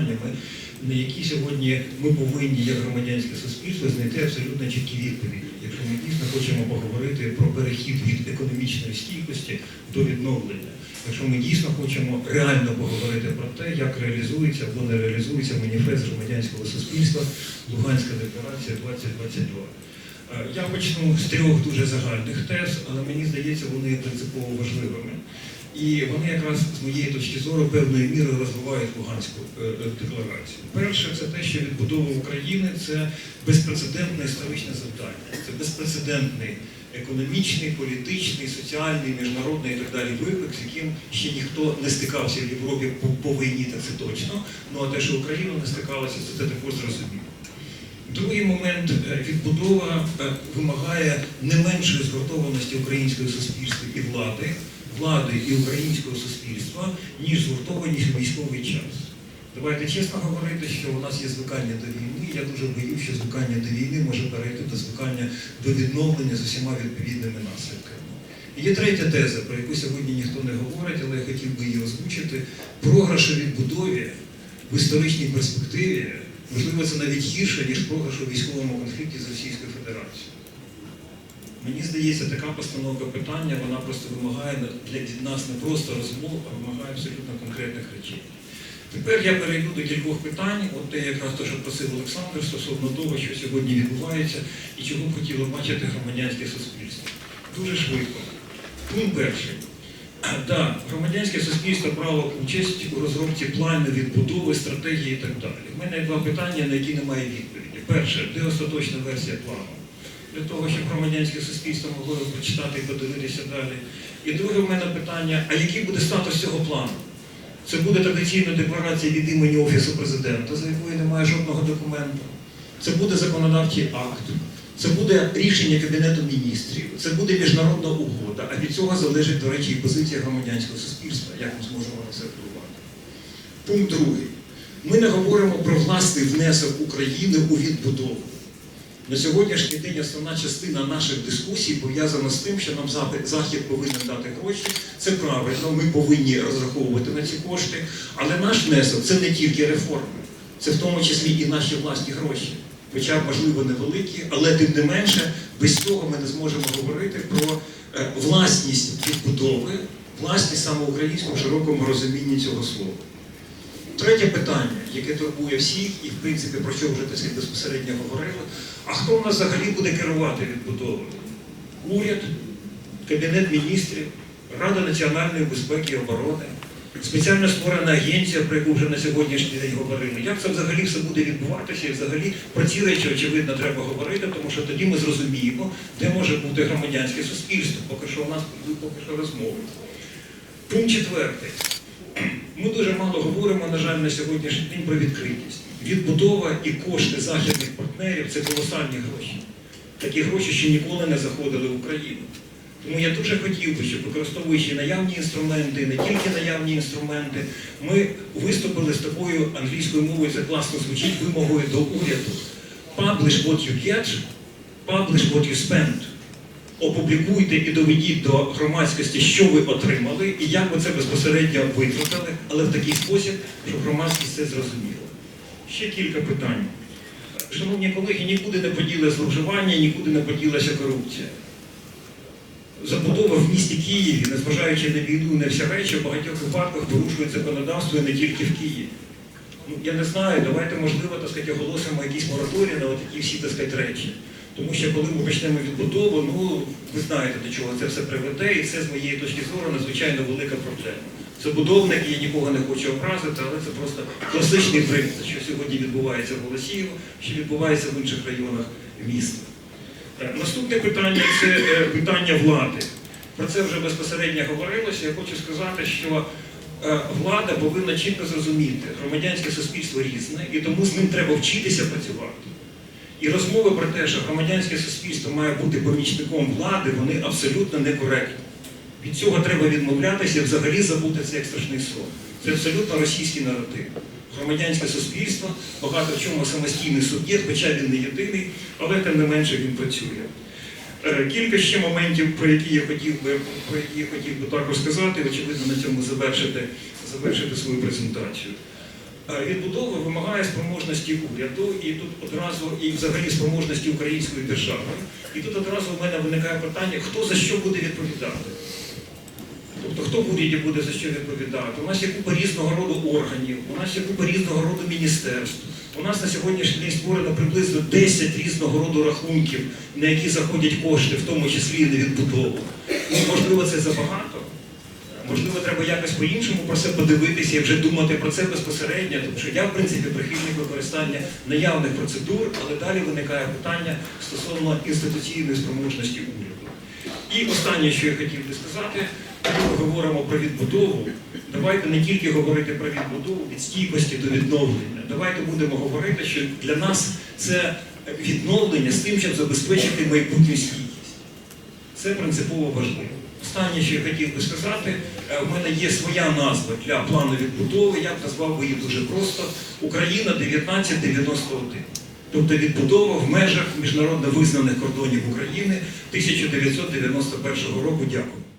питаннями, на які сьогодні ми повинні, як громадянське суспільство, знайти абсолютно чіткі відповіді. Якщо ми дійсно хочемо поговорити про перехід від економічної стійкості до відновлення. Якщо ми дійсно хочемо реально поговорити про те, як реалізується або не реалізується маніфест громадянського суспільства Луганська декларація 2022. Е, Я почну з трьох дуже загальних тез, але мені здається, вони є принципово важливими. І вони якраз з моєї точки зору певною мірою розвивають Луганську е, е, декларацію. Перше, це те, що відбудова України це безпрецедентне історичне завдання, це безпрецедентний економічний, політичний, соціальний, міжнародний і так далі виклик, з яким ще ніхто не стикався в Європі по, по війні, так це точно. Ну а те, що Україна не стикалася, це, також зрозуміло. Другий момент відбудова е, вимагає не меншої згуртованості українського суспільства і влади, влади і українського суспільства, ніж згуртованість у військовий час. Давайте чесно говорити, що у нас є звикання до війни. Я дуже боюсь, що звикання до війни може перейти до звикання до відновлення з усіма відповідними наслідками. І є третя теза, про яку сьогодні ніхто не говорить, але я хотів би її озвучити. Програш у відбудові в історичній перспективі, можливо, це навіть гірше, ніж програш у військовому конфлікті з Російською Федерацією. Мені здається, така постановка питання, вона просто вимагає для нас не просто розмов, а вимагає абсолютно конкретних речей. Тепер я перейду до кількох питань, от те якраз те, що просив Олександр, стосовно того, що сьогодні відбувається і чого б хотіло бачити громадянське суспільство. Дуже швидко. Пункт перший. Так, громадянське суспільство брало участь у розробці плану відбудови, стратегії і так далі. У мене є два питання, на які немає відповіді. Перше, де остаточна версія плану? Для того, щоб громадянське суспільство могло його прочитати і подивитися далі. І друге в мене питання: а який буде статус цього плану? Це буде традиційна декларація від імені Офісу президента, за якою немає жодного документу. Це буде законодавчий акт, це буде рішення Кабінету міністрів, це буде міжнародна угода, а від цього залежить, до речі, і позиція громадянського суспільства, як ми зможемо на це впливати. Пункт другий. Ми не говоримо про власний внесок України у відбудову. На сьогоднішній день основна частина наших дискусій пов'язана з тим, що нам Захід повинен дати гроші. Це правильно, ми повинні розраховувати на ці кошти. Але наш внесок це не тільки реформи, це в тому числі і наші власні гроші. Хоча, можливо, невеликі, але тим не менше, без цього ми не зможемо говорити про е, власність відбудови, власність саме українському широкому розумінні цього слова. Третє питання, яке турбує всіх, і в принципі про що вже сказати, безпосередньо говорили, а хто в нас взагалі буде керувати відбудовою? Уряд, Кабінет міністрів, Рада національної безпеки і оборони, спеціально створена агенція, про яку вже на сьогоднішній день говорили. Як це взагалі все буде відбуватися? І взагалі про ці речі, очевидно, треба говорити, тому що тоді ми зрозуміємо, де може бути громадянське суспільство. Поки що у нас поки що розмови. Пункт четвертий. Ми дуже мало говоримо, на жаль, на сьогоднішній день про відкритість. Відбудова і кошти західних партнерів це колосальні гроші. Такі гроші ще ніколи не заходили в Україну. Тому я дуже хотів би, щоб використовуючи наявні інструменти, не тільки наявні інструменти, ми виступили з такою англійською мовою, це класно звучить, вимогою до уряду. Publish what you get, publish what you spend. Опублікуйте і доведіть до громадськості, що ви отримали і як ви це безпосередньо витратили, але в такий спосіб, щоб громадськість це зрозуміла. Ще кілька питань. Шановні колеги, нікуди не поділилося зловживання, нікуди не поділася корупція. Забудова в місті Києві, незважаючи на війну, не вся речі, в багатьох випадках порушують законодавство і не тільки в Києві. Ну, я не знаю, давайте, можливо, так сказати, оголосимо якісь мораторії на такі всі так сказати, речі. Тому що коли ми почнемо відбудову, ну ви знаєте, до чого це все приведе, і це з моєї точки зору надзвичайно велика проблема. Забудовники, я нікого не хочу образити, але це просто класичний приклад, що сьогодні відбувається в Голосіїво, що відбувається в інших районах міста. Наступне питання це е, питання влади. Про це вже безпосередньо говорилося. Я хочу сказати, що е, влада повинна чітко зрозуміти, громадянське суспільство різне, і тому з ним треба вчитися працювати. І розмови про те, що громадянське суспільство має бути помічником влади, вони абсолютно некоректні. Від цього треба відмовлятися і взагалі забути цей як страшний сон. Це абсолютно російський наратив. Громадянське суспільство багато в чому самостійний суб'єкт, хоча він не єдиний, але тим не менше він працює. Е, Кілька ще моментів, про які я хотів би, про які я хотів би також сказати, очевидно, на цьому завершити, завершити свою презентацію. Е, Відбудова вимагає спроможності уряду, і тут одразу і взагалі спроможності української держави. І тут одразу в мене виникає питання, хто за що буде відповідати. Тобто хто в уряді буде за що відповідати? У нас є купа різного роду органів, у нас є купа різного роду міністерств. У нас на сьогоднішній день створено приблизно 10 різного роду рахунків, на які заходять кошти, в тому числі і на відбудову. Ну, можливо, це забагато. Можливо, треба якось по-іншому про це подивитися і вже думати про це безпосередньо, тому що я, в принципі, прихильник використання наявних процедур, але далі виникає питання стосовно інституційної спроможності уряду. І останнє, що я хотів би сказати, коли ми говоримо про відбудову, давайте не тільки говорити про відбудову від стійкості до відновлення. Давайте будемо говорити, що для нас це відновлення з тим, щоб забезпечити майбутню стійкість. Це принципово важливо. Останнє, що я хотів би сказати, е, в мене є своя назва для плану відбудови, я б назвав її дуже просто Україна 1991. Тобто відбудова в межах міжнародно визнаних кордонів України 1991 року. Дякую.